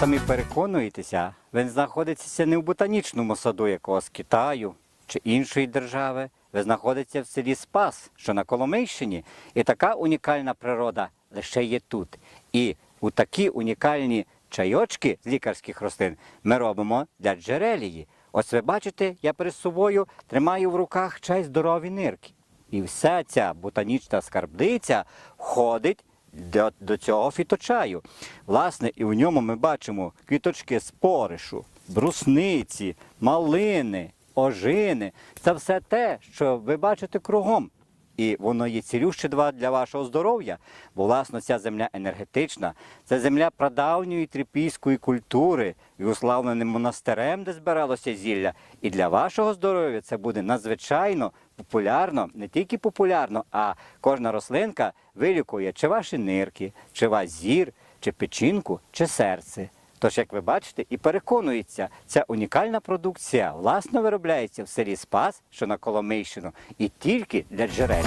Самі переконуєтеся, ви знаходитеся не в ботанічному саду якогось Китаю чи іншої держави. Ви знаходитеся в селі Спас, що на Коломийщині, і така унікальна природа лише є тут. І у такі унікальні чайочки з лікарських рослин ми робимо для джерелії. Ось ви бачите, я перед собою тримаю в руках чай здорові нирки. І вся ця ботанічна скарбниця входить до, до цього фіточаю. Власне, і в ньому ми бачимо квіточки споришу, брусниці, малини, ожини. Це все те, що ви бачите кругом. І воно є цілюще для вашого здоров'я, бо власне ця земля енергетична, це земля прадавньої трипійської культури і уславленим монастирем, де збиралося зілля. І для вашого здоров'я це буде надзвичайно популярно, не тільки популярно, а кожна рослинка вилікує чи ваші нирки, чи ваш зір, чи печінку, чи серце. Тож, як ви бачите, і переконується, ця унікальна продукція власно виробляється в селі Спас, що на Коломийщину, і тільки для джерел.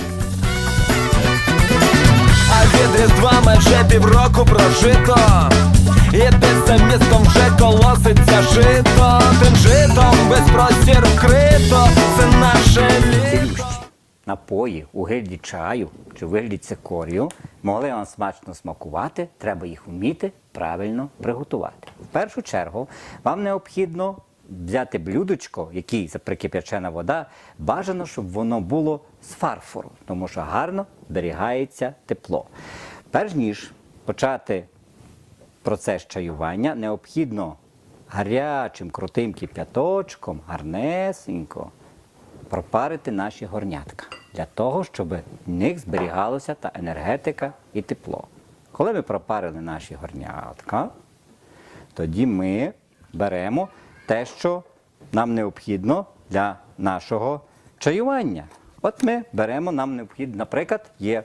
А від різдва майже півроку прожито І ти за містом вже колоситься напої у вигляді чаю чи вигляді цикорію могли вам смачно смакувати, треба їх вміти правильно приготувати. В першу чергу вам необхідно взяти блюдечко, в якій заприкип'ячена вода, бажано, щоб воно було з фарфору, тому що гарно зберігається тепло. Перш ніж почати процес чаювання, необхідно гарячим крутим кип'яточком, гарнесенько пропарити наші горнятка для того, щоб в них зберігалося та енергетика і тепло. Коли ми пропарили наші горнятка, тоді ми беремо те, що нам необхідно для нашого чаювання. От ми беремо, нам необхідно, наприклад, є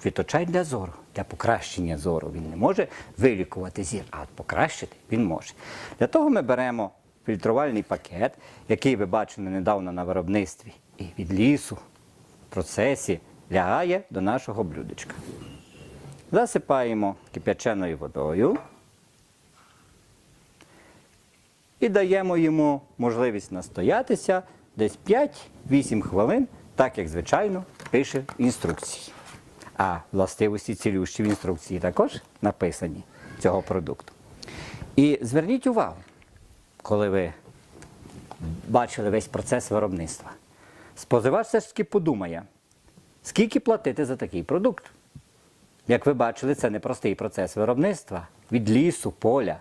фіточай для зору, для покращення зору. Він не може вилікувати зір, а покращити він може. Для того ми беремо фільтрувальний пакет, який ви бачили недавно на виробництві, і від лісу процесі лягає до нашого блюдечка. Засипаємо кип'яченою водою і даємо йому можливість настоятися десь 5-8 хвилин, так як звичайно пише в інструкції. А властивості цілющі в інструкції також написані цього продукту. І зверніть увагу, коли ви бачили весь процес виробництва. Споживач все ж таки подумає, скільки платити за такий продукт. Як ви бачили, це непростий процес виробництва. Від лісу, поля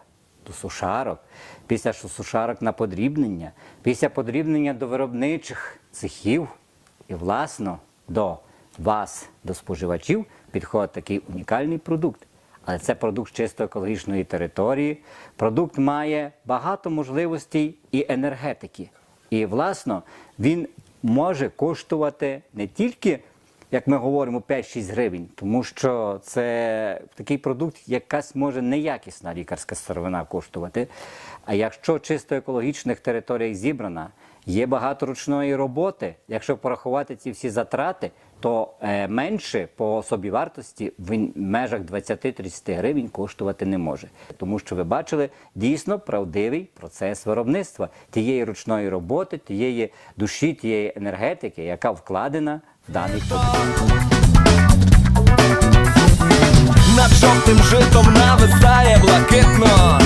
до сушарок, після сушарок на подрібнення, після подрібнення до виробничих цехів і, власно, до вас, до споживачів, підходить такий унікальний продукт. Але це продукт чисто екологічної території. Продукт має багато можливостей і енергетики. І, власно, він може коштувати не тільки як ми говоримо, 5-6 гривень, тому що це такий продукт, якась може неякісна лікарська сировина коштувати. А якщо чисто екологічних територіях зібрана, є багато ручної роботи. Якщо порахувати ці всі затрати, то е, менше по собівартості в межах 20-30 гривень коштувати не може. Тому що ви бачили дійсно правдивий процес виробництва тієї ручної роботи, тієї душі, тієї енергетики, яка вкладена в даний продукт. Над жовтим житом нависає блакитно